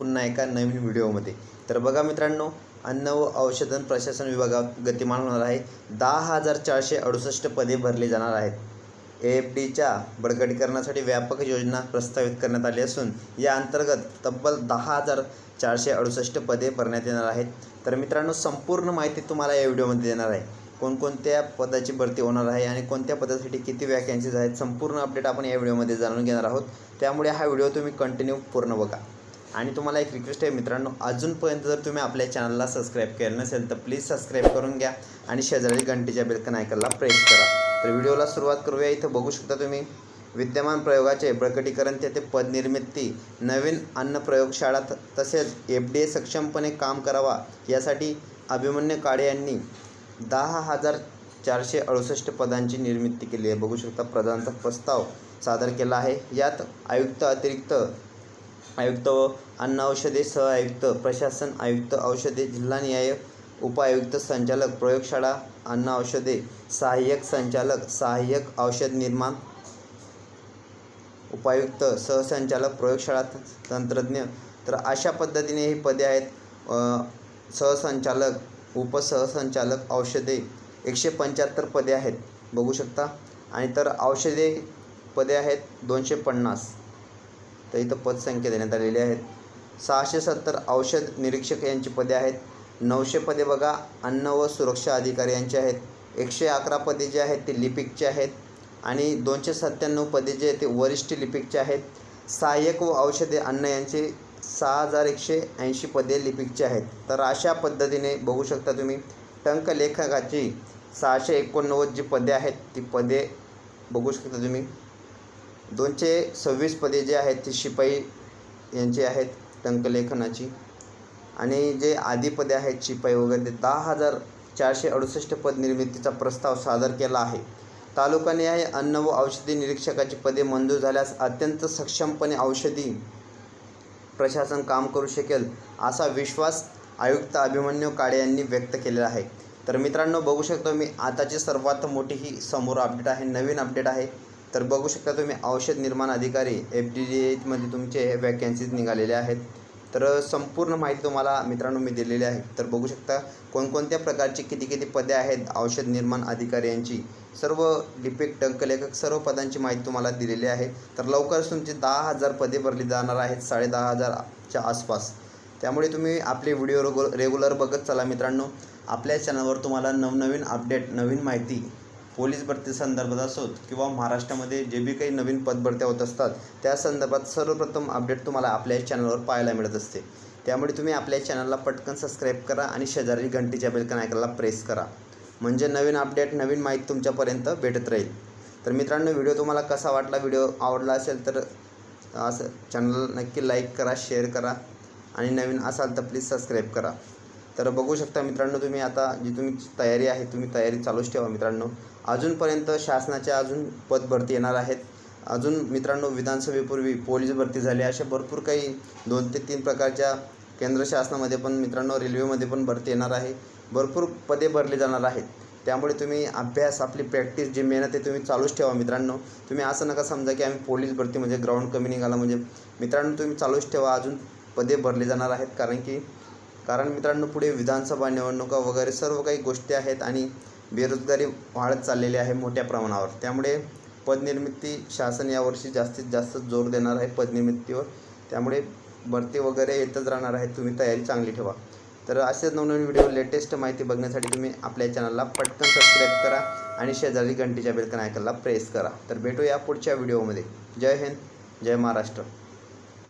पुन्हा एका नवीन व्हिडिओमध्ये. तर बघा मित्रांनो अन्न व औषधन प्रशासन विभागात गतिमान होणार आहे. दहा हजार चारशे अडुसष्ट पदे भरली जाणार आहेत. ए एफ डीच्या बळकटीकरणासाठी व्यापक योजना प्रस्तावित करण्यात आली असून या अंतर्गत तब्बल दहा हजार चारशे अडुसष्ट पदे भरण्यात येणार आहेत. तर मित्रांनो संपूर्ण माहिती तुम्हाला या व्हिडिओमध्ये देणार आहे. कोणकोणत्या पदाची भरती होणार आहे आणि कोणत्या पदासाठी किती वॅकन्सीज आहेत संपूर्ण अपडेट आपण या व्हिडिओमध्ये जाणून घेणार आहोत. त्यामुळे हा व्हिडिओ तुम्ही कंटिन्यू पूर्ण बघा. आणि तुम्हाला एक रिक्वेस्ट आहे मित्रांनो अजूनपर्यंत जर तुम्ही आपल्या चॅनलला सबस्क्राईब केलं नसेल तर प्लीज सबस्क्राईब करून घ्या आणि शेजारी घंटीच्या बेलकन आयकनला प्रेस करा. तर व्हिडिओला सुरुवात करूया. इथं बघू शकता तुम्ही विद्यमान प्रयोगाचे प्रकटीकरण तेथे पदनिर्मिती नवीन अन्न प्रयोगशाळा तसेच एफ डी ए सक्षमपणे काम करावा यासाठी अभिमन्यू काळे यांनी दहा हजार चारशे अडुसष्ट पदांची निर्मिती केली आहे. बघू शकता प्रधानचा प्रस्ताव सादर केला आहे. यात आयुक्त अतिरिक्त आयुक्त व अन्न औषधे सह आयुक्त प्रशासन आयुक्त औषधे जिल्हा न्याय उपायुक्त संचालक प्रयोगशाळा अन्न औषधे सहाय्यक संचालक सहाय्यक औषध निर्माण उपायुक्त सहसंचालक प्रयोगशाळा तंत्रज्ञ. तर अशा पद्धतीने ही पदे आहेत. सहसंचालक उपसहसंचालक औषधे एकशे पंच्याहत्तर पदे आहेत. बघू शकता. आणि तर औषधे पदे आहेत दोनशे पन्नास. तर इथं पदसंख्या देण्यात आलेली आहेत. सहाशे सत्तर औषध निरीक्षक यांची पदे आहेत. नऊशे पदे बघा अन्न व सुरक्षा अधिकारी यांची आहेत. एकशे अकरा पदे जे आहेत ते लिपिकचे आहेत. आणि दोनशे सत्त्याण्णव पदे जे आहेत ते वरिष्ठ लिपिकचे आहेत. सहाय्यक व औषधे अन्न यांचे सहा हजार एकशे ऐंशी पदे लिपिकचे आहेत. तर अशा पद्धतीने बघू शकता तुम्ही टंकलेखकाची सहाशे एकोणनव्वद जी पदे आहेत ती पदे बघू शकता तुम्ही. दोनशे सव्वीस पदे जे आहेत ती शिपाई यांची आहेत टंकलेखनाची. आणि जे आधी पदे आहेत शिपाई वगैरे ते दहा हजार चारशे अडुसष्ट पद निर्मितीचा प्रस्ताव सादर केला आहे. तालुका न्याय अन्न व औषधी निरीक्षकाची पदे मंजूर झाल्यास अत्यंत सक्षमपणे औषधी प्रशासन काम करू शकेल असा विश्वास आयुक्त अभिमन्यू काळे यांनी व्यक्त केलेला आहे. तर मित्रांनो बघू शकतो मी आताची सर्वात मोठी ही समोर अपडेट आहे नवीन अपडेट आहे. तर बघू शकता तुम्ही औषध निर्माण अधिकारी एफ डी डी एमध्ये तुमचे वॅकन्सीज निघालेले आहेत. तर संपूर्ण माहिती तुम्हाला मित्रांनो मी दिलेली आहे. तर बघू शकता कोणकोणत्या प्रकारची किती किती पदे आहेत औषध निर्माण अधिकारी यांची? सर्व डिपेक्ट टंकलेखक सर्व पदांची माहिती तुम्हाला दिलेली आहे. तर लवकरच तुमची दहा हजार पदे भरली जाणार आहेत साडे दहा हजारच्या आसपास. त्यामुळे तुम्ही आपले व्हिडिओ रेगु रेग्युलर बघत चला मित्रांनो. आपल्या चॅनलवर तुम्हाला नवनवीन अपडेट नवीन माहिती पोलीस भरती संदर्भात असोत किंवा महाराष्ट्रामध्ये जे बी काही नवीन पदभरत्या होत असतात त्या संदर्भात सर्वप्रथम अपडेट तुम्हाला आपल्या चॅनलवर पाहायला मिळत असते. त्यामुळे तुम्ही आपल्या चॅनलला पटकन सबस्क्राईब करा आणि शेजारी घंटीच्या बेलकन ऐकायला प्रेस करा. म्हणजे नवीन अपडेट नवीन माहिती तुमच्यापर्यंत भेटत राहील. तर मित्रांनो व्हिडिओ तुम्हाला कसा वाटला व्हिडिओ आवडला असेल तर असं चॅनल नक्की लाईक करा शेअर करा आणि नवीन असाल तर प्लीज सबस्क्राईब करा. तर बघू शकता मित्रांनो तुम्ही आता जी तुम्ही तयारी आहे तुम्ही तयारी चालूच ठेवा मित्रांनो. अजूनपर्यंत शासनाच्या अजून पद भरती येणार आहेत. अजून मित्रांनो विधानसभेपूर्वी पोलीस भरती झाली. अशा भरपूर काही दोन ते तीन प्रकारच्या केंद्र शासनामध्ये पण मित्रांनो रेल्वेमध्ये पण भरती येणार आहे. भरपूर पदे भरली जाणार आहेत. त्यामुळे तुम्ही अभ्यास आपली प्रॅक्टिस जी मेहनत आहे तुम्ही चालूच ठेवा मित्रांनो. तुम्ही असं नका समजा की आम्ही पोलीस भरती म्हणजे ग्राउंड कमी निघाला म्हणजे मित्रांनो तुम्ही चालूच ठेवा. अजून पदे भरली जाणार आहेत. कारण की कारण मित्रांनो पुढे विधानसभा निवडणुका वगैरे सर्व काही गोष्टी आहेत आणि बेरोजगारी वाढत चाललेली आहे मोठ्या प्रमाणावर. त्यामुळे पदनिर्मिती शासन यावर्षी जास्तीत जास्त जोर देणार आहे पदनिर्मितीवर. त्यामुळे भरती वगैरे येतच राहणार आहे. तुम्ही तयारी चांगली ठेवा. तर असेच नवनवीन व्हिडिओ लेटेस्ट माहिती बघण्यासाठी तुम्ही आपल्या चॅनलला पटकन सबस्क्राईब करा आणि शेजारी घंटीच्या बेलकन आयकनला प्रेस करा. तर भेटूया पुढच्या व्हिडिओमध्ये. जय हिंद जय महाराष्ट्र.